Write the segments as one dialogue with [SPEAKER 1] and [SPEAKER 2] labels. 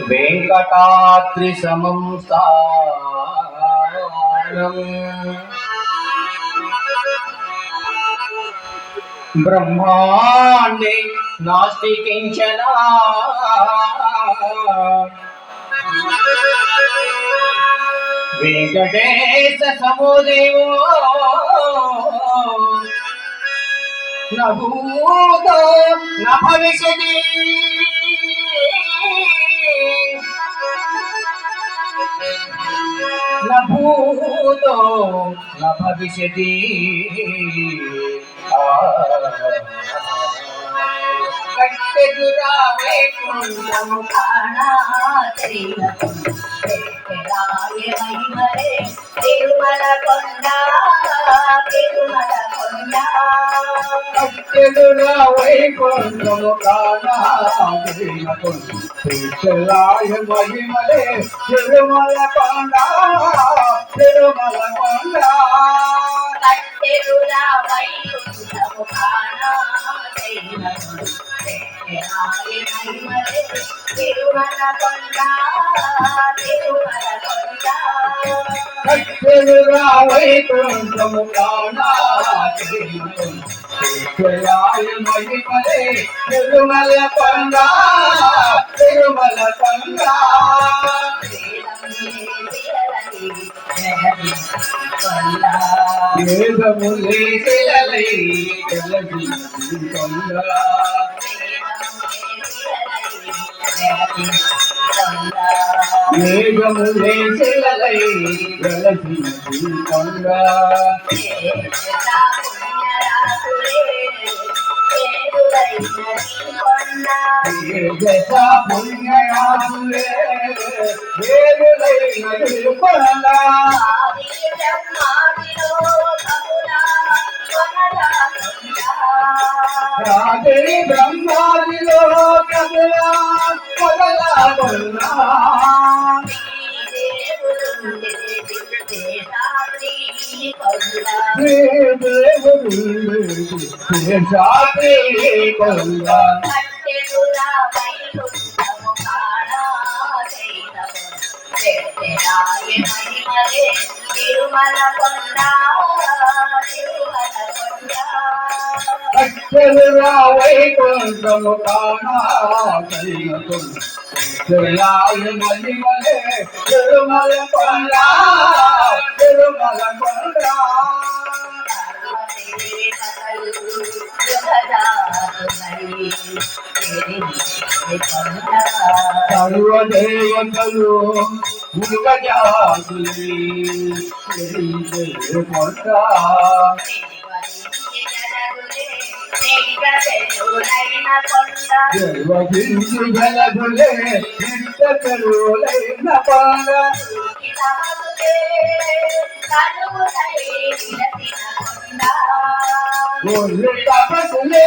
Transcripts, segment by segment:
[SPEAKER 1] వెంకటాద్రి సమం బ్రహ్మాండే నాస్తి కించన వెంకటేశ సముదేవో. నభూత నభవిష్యతి. భూతో న భవిష్యతి కట్టెదురా వైకుంఠము కాణా వైకుంఠము
[SPEAKER 2] తిరుమల కొండ తిరుమల కొండ.
[SPEAKER 1] కట్టెదురా వైకుంఠము కాణాయ మహిమలే తిరుమల కొండ తిరుమల
[SPEAKER 2] వైకుంఠము తిరుమల
[SPEAKER 1] వైకుంఠము తిరుమల కొండ తిరుమల కొండ వేదములే తెలలై తెలది కొండ వేదములే తెలలై తెలది కొండ వేదస పుణ్యయాములే వేదులైనది
[SPEAKER 2] తిరుమల కొండ తిరుమల కొండ
[SPEAKER 1] అక్షరురా వైకుంఠము కాణా తిరుమల కొండ తిరుమల కొండ సర్వదేవతలు ముగజాతులే కొండ జన్మదించు జలధులే నిత్య కరువులైన పాల తపసులే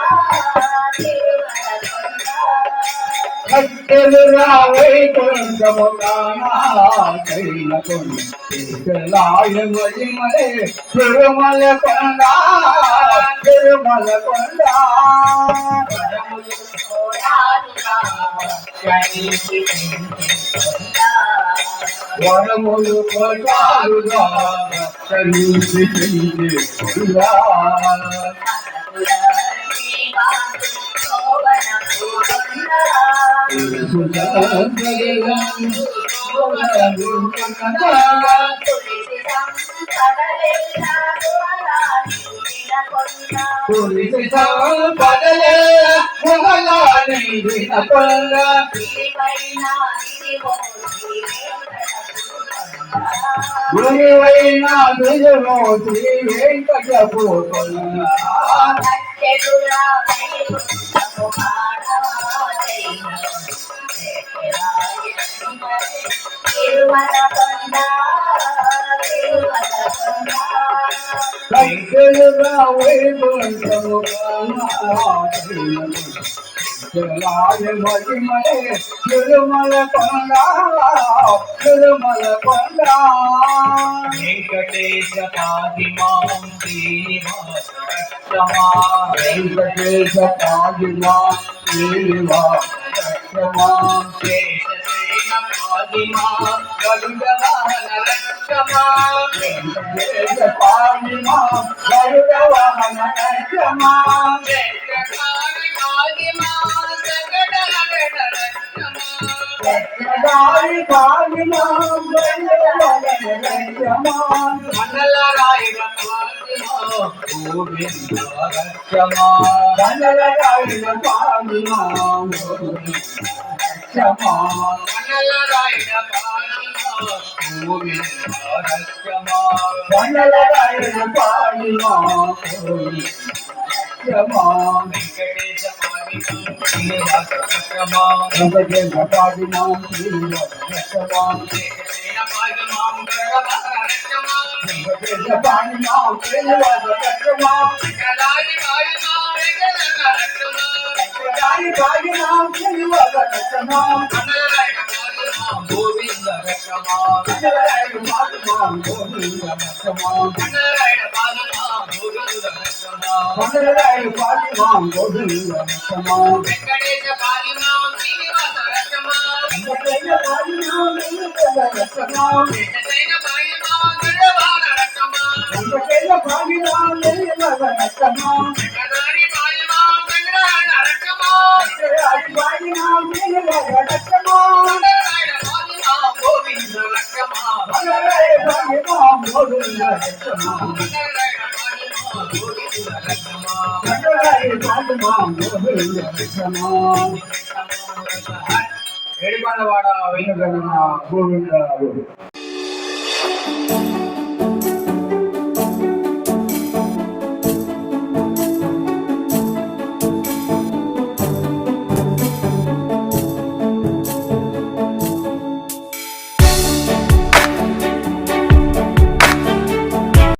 [SPEAKER 2] తిరుమల కొండ తిరుమల కొండ
[SPEAKER 1] వరములు కొట్టాలుగా గురువైన దుజమోతి వెంకటపోతున్న
[SPEAKER 2] తిరుమల తిరుమల కొండ
[SPEAKER 1] తెలుగా వైకుంఠము జలాయ మహిమలే తిరుమల కొండ తిరుమల కొండ
[SPEAKER 3] వెంకటేశ పాదిమాం శ్రీనివాస రక్షమా
[SPEAKER 1] వెంకటేశ పాదిమా శ్రీవా రక్షమా
[SPEAKER 3] శేషసేన పాదిమా గరుడ వాహన రక్షమా.
[SPEAKER 1] వెంకటేశ పాదిమా గరుడ రక్షమా
[SPEAKER 3] చక్రకారి పాదిమా సగడ హరణ రక్షమా
[SPEAKER 1] చక్రధారి పాదిమా గరుడ వాహన రక్షమా
[SPEAKER 3] మండలరాయుడ పాదిమా గోవింద రక్షమా.
[SPEAKER 1] ధనలరాయుడ పాదిమా రక్షమా
[SPEAKER 3] గోవింద రక్షమా
[SPEAKER 1] ధనలరాయుడ పాదిమా రక్షమా
[SPEAKER 3] రక్షమా. గోవింద రక్షమా.
[SPEAKER 1] ధనలరాయుడ రక్షమా
[SPEAKER 3] గోవింద రక్షమా. వెంకటేశ శ్రీనివాస రక్షమా.
[SPEAKER 1] వెంకటేశ రక్షమా
[SPEAKER 3] రక్షమా.
[SPEAKER 1] వెంకటేశ రక్షమా.
[SPEAKER 3] గోవింద రక్షమా
[SPEAKER 1] ధనలరాయుడ పాదిమా రక్షమా
[SPEAKER 3] ఏడుకొండవాడ
[SPEAKER 1] గోవింద